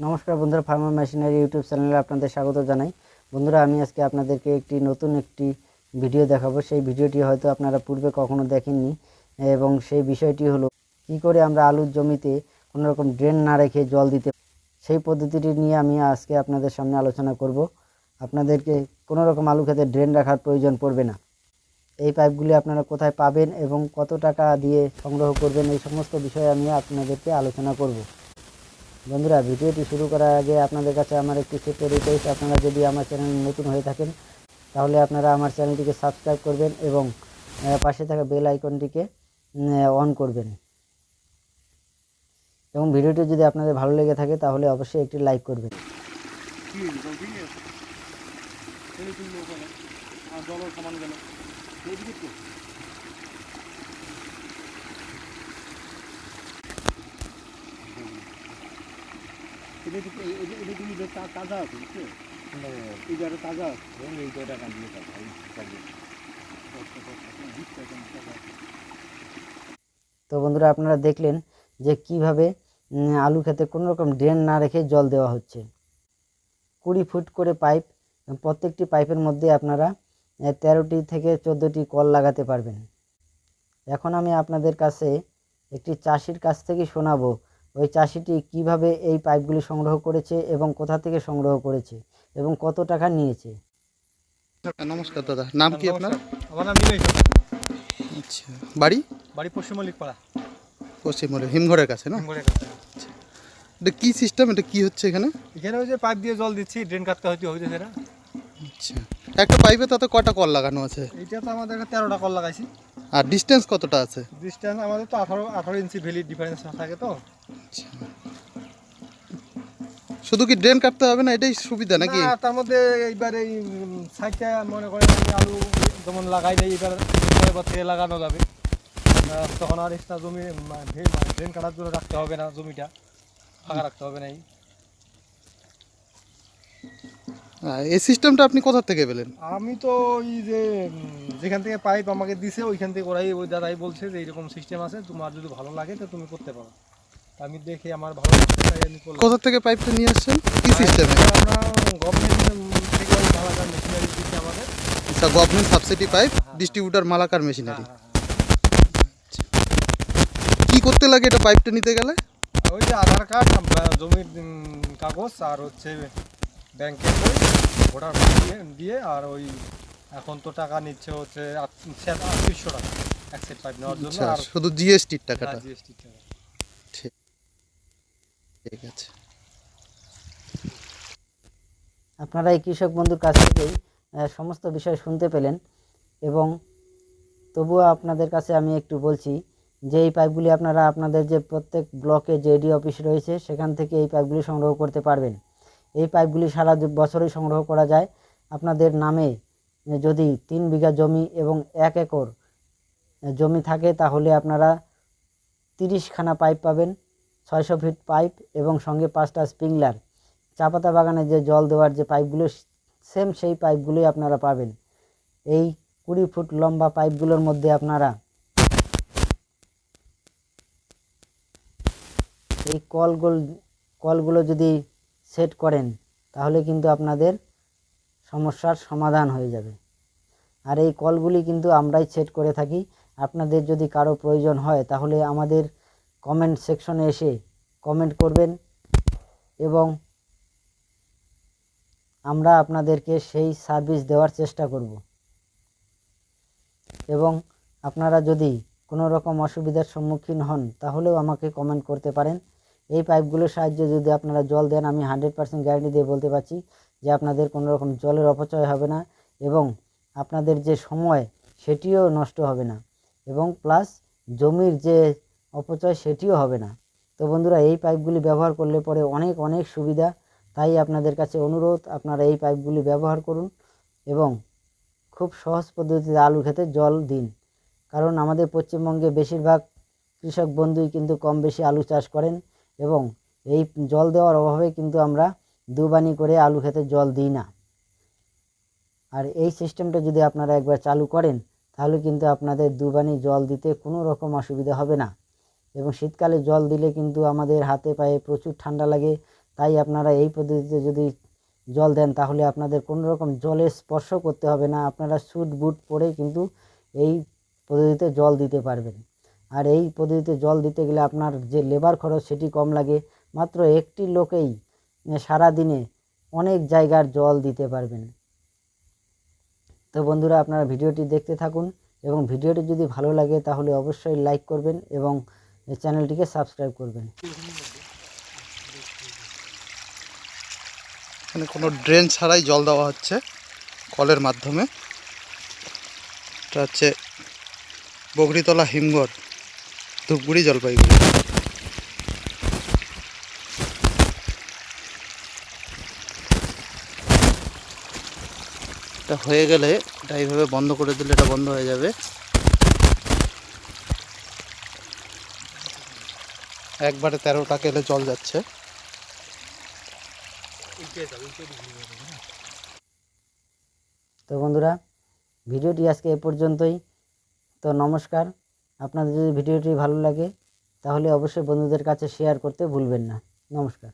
নমস্কার বন্ধুরা farmer machinery YouTube চ্যানেলে আপনাদের স্বাগত জানাই। বন্ধুরা, আমি আজকে আপনাদেরকে একটি নতুন একটি ভিডিও দেখাবো। সেই ভিডিওটি হয়তো আপনারা পূর্বে কখনো দেখেননি এবং সেই বিষয়টি হলো, কি করে আমরা আলুর জমিতে কোনো রকম ড্রেন না রেখে জল দিতে সেই পদ্ধতিটি নিয়ে আমি আজকে আপনাদের সামনে আলোচনা করব। আপনাদেরকে কোনো রকম আলু খেতে ড্রেন রাখার প্রয়োজন পড়বে না। এই পাইপগুলি আপনারা কোথায় পাবেন এবং কত টাকা দিয়ে সংগ্রহ করবেন, এই সমস্ত বিষয়ে আমি আপনাদেরকে আলোচনা করব। বন্ধুরা, ভিডিওটি শুরু করার আগে আপনাদের কাছে আমার একটি ছোট্ট রিকোয়েস্ট আপনারা যদি আমার চ্যানেল নতুন হয়ে থাকেন, তাহলে আপনারা আমার চ্যানেলটিকে সাবস্ক্রাইব করবেন এবং পাশে থাকা বেল আইকনটিকে অন করবেন। এবং ভিডিওটি যদি আপনাদের ভালো লেগে থাকে, তাহলে অবশ্যই একটি লাইক করবেন গেল এইদিকে তো এটা তো এ- এটা এটা তুমি যে তা- তাজা আছে বুঝছ? তাজা আছে। এই জায়গাটা কাটিয়ে তাজা এই কাটিয়ে তো বন্ধুরা আপনারা দেখলেন যে কীভাবে আলু খেতে কোনো রকম ড্রেন না রেখে জল দেওয়া হচ্ছে। কুড়ি ফুট করে পাইপ প্রত্যেকটি পাইপের মধ্যে আপনারা তেরোটি থেকে চোদ্দোটি কল লাগাতে পারবেন। এখন আমি আপনাদের কাছে একটি চাষির কাছ থেকে শোনাবো ওই চাষিটি কীভাবে এই পাইপগুলি সংগ্রহ করেছে এবং কোথা থেকে সংগ্রহ করেছে এবং কত টাকা নিয়েছে? নমস্কার দাদা নাম কি আপনার? আমার নাম নিমেশ আচ্ছা বাড়ি? বাড়ি পশ্চিম মল্লিক পাড়া পশ্চিমবঙ্গের হিমঘরের কাছে না? হিমঘরের কাছে এটা কি সিস্টেম এটা কি হচ্ছে এখানে? এখানে ওই যে পাইপ দিয়ে জল দিচ্ছি ড্রেন কাটতে হয়তো হয়েছে সেটা। আচ্ছা একটা পাইপে তাতে কয়টা কল লাগানো আছে? এটা তো আমাদের তেরোটা কল লাগাইছি। আর ডিস্টেন্স কতটা আছে? ডিস্টেন্স আমাদের তো আঠারো আঠারো ইঞ্চি ভ্যালি ডিফারেন্স থাকে তো। শুধু কি ড্রেন কাটতে হবে না এটাই সুবিধা নাকি? না, তার মধ্যে এইবার এই সাইডটা মনে করেন আলু যেমন লাগাই দেয় এবার এবার থেকে লাগানো যাবে। তখন আর এক্সট্রা জমি ড্রেন কাটার জন্য রাখতে হবে না জমিটা ফাঁকা রাখতে হবে না এই। এই সিস্টেমটা আপনি কোথা থেকে পেলেন? আমি তো ওই যে যেখান থেকে পাইপ আমাকে দিছে ওইখান থেকে ওরাই ওই দাদাই বলছে যে এইরকম সিস্টেম আছে তোমার যদি ভালো লাগে তো তুমি করতে পারো। আমি দেখে আমার ভালো লাগছে তাই আমি করলাম। কোথা থেকে পাইপটা নিয়ে আসছেন? কি সিস্টেমে আমরা গভর্নমেন্ট থেকে ওই মালাকার মেশিনারি দিচ্ছে আমাদের। আচ্ছা government subsidy pipe distributor Malakar machinery হ্যাঁ, হ্যাঁ, কি করতে লাগে এটা পাইপটা নিতে গেলে? হ্যাঁ। ওই যে আধার কার্ড জমির কাগজ আর হচ্ছে ব্যাংকের বই ভোটার দিয়ে দিয়ে আর ওই এখন তো টাকা নিচ্ছে হচ্ছে আটত্রিশশো টাকা এক সেট পাইপ নেওয়ার জন্য আচ্ছা আর শুধু জিএসটির টাকাটা? জিএসটি টাকা। ঠিক আছে। আপনারা এই কৃষক বন্ধুর কাছ থেকেই সমস্ত বিষয় শুনতে পেলেন এবং তবুও আপনাদের কাছে আমি একটু বলছি যে এই পাইপগুলি আপনারা আপনাদের যে প্রত্যেক ব্লকে যে এডি অফিস রয়েছে সেখান থেকে এই পাইপগুলি সংগ্রহ করতে পারবেন। এই পাইপগুলি সারা বছরই সংগ্রহ করা যায়। আপনাদের নামে যদি তিন বিঘা জমি এবং এক একর জমি থাকে, তাহলে আপনারা তিরিশখানা পাইপ পাবেন, ছয়শো ফিট পাইপ এবং সঙ্গে পাঁচটা স্প্রিংলার। চা পাতা বাগানে যে জল দেওয়ার যে পাইপগুলো, সেম সেই পাইপগুলোই আপনারা পাবেন। এই কুড়ি ফুট লম্বা পাইপগুলোর মধ্যে আপনারা এই কলগুলো কলগুলো যদি সেট করেন, তাহলে কিন্তু আপনাদের সমস্যার সমাধান হয়ে যাবে। আর এই কলগুলি কিন্তু আমরাই সেট করে থাকি। আপনাদের যদি কারও প্রয়োজন হয়, তাহলে আমাদের কমেন্ট সেকশনে এসে কমেন্ট করবেন এবং আমরা আপনাদেরকে সেই সার্ভিস দেওয়ার চেষ্টা করব। এবং আপনারা যদি কোনো রকম অসুবিধার সম্মুখীন হন, তাহলেও আমাকে কমেন্ট করতে পারেন। এই পাইপগুলোর সাহায্যে যদি আপনারা জল দেন, আমি হান্ড্রেড পার্সেন্ট গ্যারান্টি দিয়ে বলতে পারছি যে আপনাদের কোনো রকম জলের অপচয় হবে না এবং আপনাদের যে সময়, সেটিও নষ্ট হবে না এবং প্লাস জমির যে অপচয়, সেটিও হবে না। তো বন্ধুরা, এই পাইপগুলি ব্যবহার করলে পরে অনেক অনেক সুবিধা। তাই আপনাদের কাছে অনুরোধ, আপনারা এই পাইপগুলি ব্যবহার করুন এবং খুব সহজ পদ্ধতিতে আলু খেতে জল দিন। কারণ আমাদের পশ্চিমবঙ্গে বেশিরভাগ কৃষক বন্ধুই কিন্তু কম বেশি আলু চাষ করেন। এবং এই জল দেওয়ার অভাবে কিন্তু আমরা দুবানি করে আলু খেতে জল দিই না। আর এই সিস্টেমটা যদি আপনারা একবার চালু করেন, তাহলে কিন্তু আপনাদের দুবানি জল দিতে কোনো রকম অসুবিধা হবে না। এবং শীতকালে জল দিলে কিন্তু আমাদের হাতে পায়ে প্রচুর ঠান্ডা লাগে। তাই আপনারা এই পদ্ধতিতে যদি জল দেন, তাহলে আপনাদের কোনো রকম জলের স্পর্শ করতে হবে না। আপনারা স্যুট বুট পরে কিন্তু এই পদ্ধতিতে জল দিতে পারবেন। আর এই পদ্ধতিতে জল দিতে গেলে আপনার যে লেবার খরচ সেটি কম লাগে। মাত্র একটি লোকেই সারা দিনে অনেক জায়গার জল দিতে পারবেন। তো বন্ধুরা, আপনারা ভিডিওটি দেখতে থাকুন এবং ভিডিওটি যদি ভালো লাগে তাহলে অবশ্যই লাইক করবেন এবং চ্যানেলটিকে সাবস্ক্রাইব করবেন। এখানে কোনো ড্রেন ছাড়াই জল দেওয়া হচ্ছে কলের মাধ্যমে। এটা হচ্ছে বগরিতলা হিমঘর। ধূপগুড়ি জলপাইগুড়ি। এটা হয়ে গেলে এটা এইভাবে বন্ধ করে দিলে এটা বন্ধ হয়ে যাবে। একবারে তেরোটা কেলে জল যাচ্ছে। তো বন্ধুরা, ভিডিওটি আজকে এ পর্যন্তই। তো নমস্কার। আপনাদের যদি ভিডিওটি ভালো লাগে তাহলে অবশ্যই বন্ধুদের কাছে শেয়ার করতে ভুলবেন না। নমস্কার।